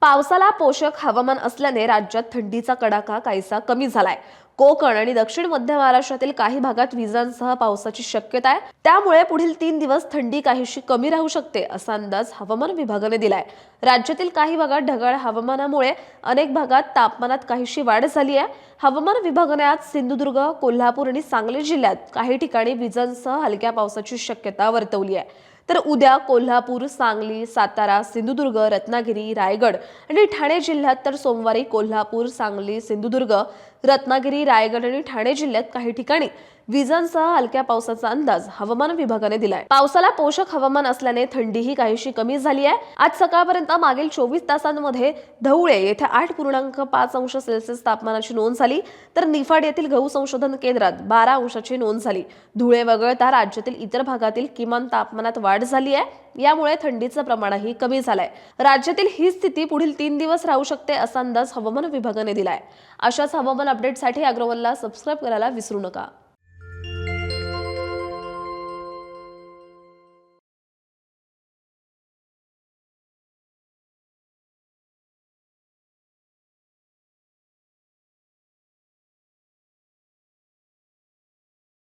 पावसाला पोषक हवामान असल्याने राज्यात थंडीचा कडाका काहीसा कमी झालाय. कोकण आणि दक्षिण मध्य महाराष्ट्रातील काही भागात विजांसह पावसाची शक्यता आहे. त्यामुळे पुढील तीन दिवस थंडी काहीशी कमी राहू शकते असा अंदाज हवामान विभागाने दिलाय. राज्यातील काही भागात ढगाळ हवामानामुळे अनेक भागात तापमानात काहीशी वाढ झाली आहे. हवामान विभागाने आज सिंधुदुर्ग कोल्हापूर आणि सांगली जिल्ह्यात काही ठिकाणी विजांसह हलक्या पावसाची शक्यता वर्तवली आहे. तर उद्या कोल्हापूर सांगली सातारा सिंधुदुर्ग रत्नागिरी रायगड आणि ठाणे जिल्ह्यात तर सोमवारी कोल्हापूर सांगली सिंधुदुर्ग रत्नागिरी रायगड आणि ठाणे जिल्ह्यात काही ठिकाणी विजांसह हलक्या पावसाचा अंदाज हवामान विभागाने दिलाय. पावसाला पोषक हवामान असल्याने थंडीही काहीशी कमी झाली आहे. आज सकाळपर्यंत मागील चोवीस तासांमध्ये धवळे येथे आठ पूर्णांक पाच अंश सेल्सिअस तापमानाची नोंद झाली. तर निफाड येथील गहू संशोधन केंद्रात बारा अंशाची नोंद झाली. धुळे वगळता राज्यातील इतर भागातील किमान तापमानात वाढ झाली आहे. यामुळे थंडीचं प्रमाणही कमी झालंय. राज्यातील ही स्थिती पुढील तीन दिवस राहू शकते असा अंदाज हवामान विभागाने दिलाय. अशाच हवामान अपडेटसाठी अग्रवलला सबस्क्राईब करायला विसरू नका.